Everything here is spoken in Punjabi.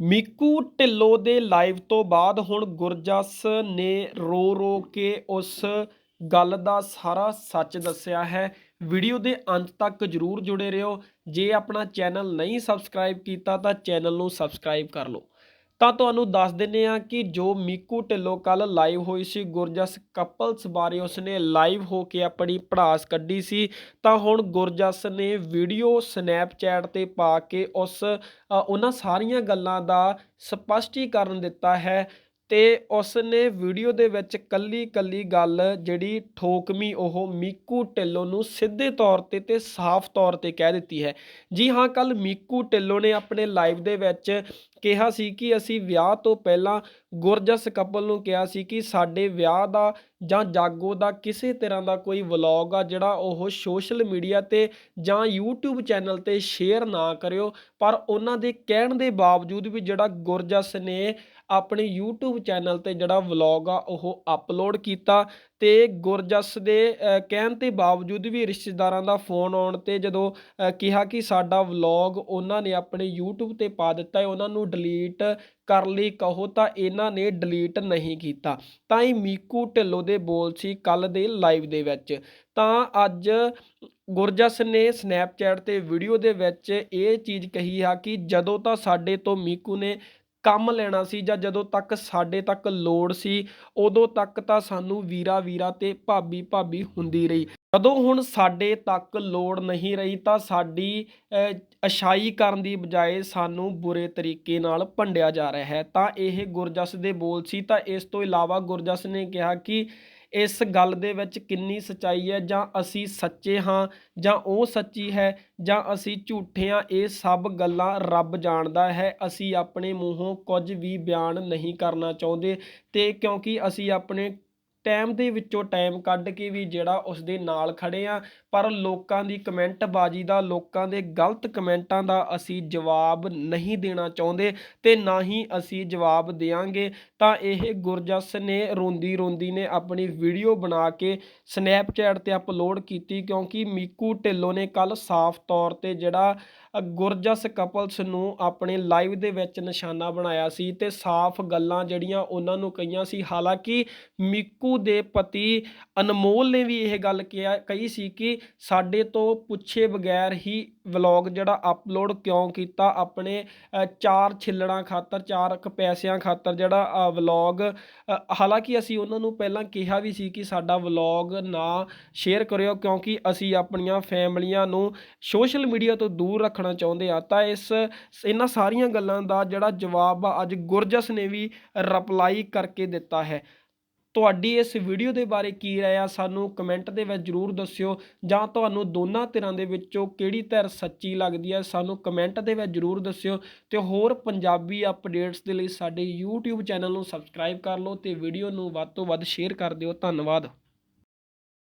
ਮੀਕੂ ਢਿੱਲੋਂ ਦੇ ਲਾਈਵ ਤੋਂ ਬਾਅਦ ਹੁਣ ਗੁਰਜਸ ਨੇ ਰੋ ਰੋ ਕੇ ਉਸ ਗੱਲ ਦਾ ਸਾਰਾ ਸੱਚ ਦੱਸਿਆ ਹੈ। ਵੀਡੀਓ ਦੇ ਅੰਤ ਤੱਕ ਜਰੂਰ ਜੁੜੇ ਰਹੋ। ਜੇ ਆਪਣਾ ਚੈਨਲ ਨਹੀਂ ਸਬਸਕ੍ਰਾਈਬ ਕੀਤਾ ਤਾਂ ਚੈਨਲ ਨੂੰ ਸਬਸਕ੍ਰਾਈਬ ਕਰ ਲਓ। ਤਾਂ ਤੁਹਾਨੂੰ ਦੱਸ ਦਿੰਨੇ ਆ ਕਿ ਜੋ ਮੀਕੂ ਢਿੱਲੋਂ ਕੱਲ ਲਾਈਵ ਹੋਈ ਸੀ, ਗੁਰਜਸ ਕਪਲਸ ਬਾਰੇ ਉਸਨੇ ਲਾਈਵ ਹੋ ਕੇ ਆਪਣੀ ਪੜਾਸ ਕੱਢੀ ਸੀ। ਤਾਂ ਹੁਣ ਗੁਰਜਸ ਨੇ ਵੀਡੀਓ ਸਨੈਪਚੈਟ ਤੇ ਪਾ ਕੇ ਉਸ ਉਹਨਾਂ ਸਾਰੀਆਂ ਗੱਲਾਂ ਦਾ ਸਪਸ਼ਟੀਕਰਨ ਦਿੱਤਾ ਹੈ। ਤੇ ਉਸ ਨੇ ਵੀਡੀਓ ਦੇ ਵਿੱਚ ਕੱਲੀ ਕੱਲੀ ਗੱਲ ਜਿਹੜੀ ਠੋਕਮੀ ਉਹ ਮੀਕੂ ਢਿੱਲੋਂ ਨੂੰ ਸਿੱਧੇ ਤੌਰ ਤੇ ਤੇ ਸਾਫ਼ ਤੌਰ ਤੇ ਕਹਿ ਦਿੱਤੀ ਹੈ। ਜੀ ਹਾਂ ਕੱਲ ਮੀਕੂ ਢਿੱਲੋਂ ਨੇ ਆਪਣੇ ਲਾਈਵ ਦੇ ਵਿੱਚ ਕਿਹਾ ਸੀ ਕਿ ਅਸੀਂ ਵਿਆਹ ਤੋਂ ਪਹਿਲਾਂ ਗੁਰਜਸ ਕਪਲ ਨੂੰ ਕਿਹਾ ਸੀ ਕਿ ਸਾਡੇ ਵਿਆਹ ਦਾ ਜਾਂ ਜਾਗੋ ਦਾ ਕਿਸੇ ਤਰ੍ਹਾਂ ਦਾ ਕੋਈ ਵਲੌਗ ਆ ਜਿਹੜਾ ਉਹ ਸੋਸ਼ਲ ਮੀਡੀਆ ਤੇ ਜਾਂ YouTube ਚੈਨਲ ਤੇ ਸ਼ੇਅਰ ਨਾ ਕਰਿਓ, ਪਰ ਉਹਨਾਂ ਦੇ ਕਹਿਣ ਦੇ ਬਾਵਜੂਦ ਵੀ ਜਿਹੜਾ ਗੁਰਜਸ ਨੇ ਆਪਣੇ YouTube ਚੈਨਲ ਤੇ ਜਿਹੜਾ ਵਲੌਗ ਆ ਉਹ ਅਪਲੋਡ ਕੀਤਾ ਤੇ ਗੁਰਜਸ ਦੇ ਕਹਿਣ ਤੇ ਬਾਵਜੂਦ ਵੀ ਰਿਸ਼ਤੇਦਾਰਾਂ ਦਾ ਫੋਨ ਆਉਣ ਤੇ ਜਦੋਂ ਕਿਹਾ ਕਿ ਸਾਡਾ ਵਲੌਗ ਉਹਨਾਂ ਨੇ ਆਪਣੇ YouTube ਤੇ ਪਾ ਦਿੱਤਾ ਹੈ, ਉਹਨਾਂ ਨੂੰ ਡਿਲੀਟ ਕਰ ਲਈ, ਕਹੋ ਤਾਂ ਇਹਨਾਂ ਨੇ ਡਿਲੀਟ ਨਹੀਂ ਕੀਤਾ। ਤਾਂ ਇਹ ਮੀਕੂ ਢਿੱਲੋਂ ਦੇ ਬੋਲ ਸੀ ਕੱਲ ਦੇ ਲਾਈਵ ਦੇ ਵਿੱਚ। ਤਾਂ ਅੱਜ ਗੁਰਜਸ ਨੇ ਸਨੈਪਚੈਟ ਤੇ ਵੀਡੀਓ ਦੇ ਵਿੱਚ ਇਹ ਚੀਜ਼ ਕਹੀ ਆ ਕਿ ਜਦੋਂ ਤਾਂ ਸਾਡੇ ਤੋਂ ਮੀਕੂ ਨੇ ਕੰਮ ਲੈਣਾ ਸੀ ਜਾਂ ਜਦੋਂ ਤੱਕ ਸਾਡੇ ਤੱਕ ਲੋੜ ਸੀ ਉਦੋਂ ਤੱਕ ਤਾਂ ਸਾਨੂੰ ਵੀਰਾ ਵੀਰਾ ਤੇ ਭਾਬੀ ਭਾਬੀ ਹੁੰਦੀ ਰਹੀ। ਜਦੋਂ ਹੁਣ ਸਾਡੇ ਤੱਕ ਲੋੜ ਨਹੀਂ ਰਹੀ ਤਾਂ ਸਾਡੀ ਅ, ਕਰਨ ਦੀ ਬਜਾਏ ਸਾਨੂੰ ਬੁਰੇ ਤਰੀਕੇ ਨਾਲ ਭੰਡਿਆ ਜਾ ਰਿਹਾ ਹੈ। ਤਾਂ ਇਹ ਗੁਰਜਸ ਦੇ ਬੋਲ ਸੀ। ਤਾਂ ਇਸ ਤੋਂ ਇਲਾਵਾ ਗੁਰਜਸ ਨੇ ਕਿਹਾ ਕਿ ਇਸ ਗੱਲ ਦੇ ਵਿੱਚ ਕਿੰਨੀ ਸਚਾਈ ਹੈ? ਜਾਂ ਅਸੀਂ ਸੱਚੇ ਹਾਂ? ਜਾਂ ਉਹ ਸੱਚੀ ਹੈ? ਜਾਂ ਅਸੀਂ ਝੂਠੇ ਹਾਂ? ਇਹ ਸਭ ਗੱਲਾਂ ਰੱਬ ਜਾਣਦਾ ਹੈ। ਅਸੀਂ ਆਪਣੇ ਮੂੰਹੋਂ ਕੁਝ ਵੀ ਬਿਆਨ ਨਹੀਂ ਕਰਨਾ ਚਾਹੁੰਦੇ। ਤੇ ਕਿਉਂਕਿ ਅਸੀਂ ਆਪਣੇ ਟਾਈਮ ਦੇ ਵਿੱਚੋਂ ਟਾਈਮ ਕੱਢ ਕੇ ਵੀ ਜਿਹੜਾ ਉਸ ਦੇ ਨਾਲ ਖੜੇ ਆ ਪਰ ਲੋਕਾਂ ਦੀ ਕਮੈਂਟ ਬਾਜੀ ਦਾ, ਲੋਕਾਂ ਦੇ ਗਲਤ ਕਮੈਂਟਾਂ ਦਾ ਅਸੀਂ ਜਵਾਬ ਨਹੀਂ ਦੇਣਾ ਚਾਹੁੰਦੇ ਤੇ ਨਾ ਹੀ ਅਸੀਂ ਜਵਾਬ ਦੇਵਾਂਗੇ ਤਾਂ ਇਹ ਗੁਰਜਸ ਨੇ ਰੋਂਦੀ ਰੋਂਦੀ ਨੇ ਆਪਣੀ ਵੀਡੀਓ ਬਣਾ ਕੇ ਸਨੈਪਚੈਟ ਤੇ ਅਪਲੋਡ ਕੀਤੀ ਕਿਉਂਕਿ ਮੀਕੂ ਢਿੱਲੋਂ ਨੇ ਕੱਲ ਸਾਫ਼ ਤੌਰ ਤੇ ਜਿਹੜਾ ਗੁਰਜਸ ਕਪਲਸ ਨੂੰ ਆਪਣੇ ਲਾਈਵ ਦੇ ਵਿੱਚ ਨਿਸ਼ਾਨਾ ਬਣਾਇਆ ਸੀ ਤੇ ਸਾਫ਼ ਗੱਲਾਂ ਜਿਹੜੀਆਂ ਉਹਨਾਂ ਨੂੰ ਕਹੀਆਂ ਸੀ। ਹਾਲਾਂਕਿ ਮੀਕੂ ਦੇ ਪਤੀ ਅਨਮੋਲ ਨੇ ਵੀ ਇਹ ਗੱਲ ਕਿਹਾ, ਕਹੀ ਸੀ ਕਿ ਸਾਡੇ ਤੋਂ ਪੁੱਛੇ ਬਗੈਰ ਹੀ ਵਲੌਗ ਜਿਹੜਾ ਅਪਲੋਡ ਕਿਉਂ ਕੀਤਾ? ਆਪਣੇ ਚਾਰ ਛਿੱਲੜਾਂ ਖਾਤਰ, ਚਾਰ ਕੁ ਪੈਸਿਆਂ ਖਾਤਰ ਜਿਹੜਾ ਵਲੌਗ ਹਾਲਾਂਕਿ ਅਸੀਂ ਉਹਨਾਂ ਨੂੰ ਪਹਿਲਾਂ ਕਿਹਾ ਵੀ ਸੀ ਕਿ ਸਾਡਾ ਵਲੌਗ ਨਾ ਸ਼ੇਅਰ ਕਰਿਓ ਕਿਉਂਕਿ ਅਸੀਂ ਆਪਣੀਆਂ ਫੈਮਲੀਆਂ ਨੂੰ ਸੋਸ਼ਲ ਮੀਡੀਆ ਤੋਂ ਦੂਰ ਰੱਖ ਰੱਖਣਾ ਚਾਹੁੰਦੇ ਆ, ਤਾਂ ਇਸ ਇਹਨਾਂ ਸਾਰੀਆਂ ਗੱਲਾਂ ਦਾ ਜਿਹੜਾ ਜਵਾਬ ਆ, ਅੱਜ ਗੁਰਜਸ ਨੇ ਵੀ ਰਿਪਲਾਈ ਕਰਕੇ ਦਿੱਤਾ ਹੈ। ਤੁਹਾਡੀ ਇਸ ਵੀਡੀਓ ਦੇ ਬਾਰੇ ਕੀ ਰਾਏ ਆ, ਸਾਨੂੰ ਕਮੈਂਟ ਦੇ ਵਿੱਚ ਜਰੂਰ ਦੱਸਿਓ, ਜਾਂ ਤੁਹਾਨੂੰ ਦੋਨਾਂ ਧਿਰਾਂ ਦੇ ਵਿੱਚੋਂ ਕਿਹੜੀ ਧਿਰ ਸੱਚੀ ਲੱਗਦੀ ਹੈ ਸਾਨੂੰ ਕਮੈਂਟ ਦੇ ਵਿੱਚ ਜਰੂਰ ਦੱਸਿਓ, ਤੇ ਹੋਰ ਪੰਜਾਬੀ ਅਪਡੇਟਸ ਦੇ ਲਈ ਸਾਡੇ YouTube ਚੈਨਲ ਨੂੰ ਸਬਸਕ੍ਰਾਈਬ ਕਰ ਲਓ, ਤੇ ਵੀਡੀਓ ਨੂੰ ਵੱਧ ਤੋਂ ਵੱਧ ਸ਼ੇਅਰ ਕਰ ਦਿਓ। ਧੰਨਵਾਦ।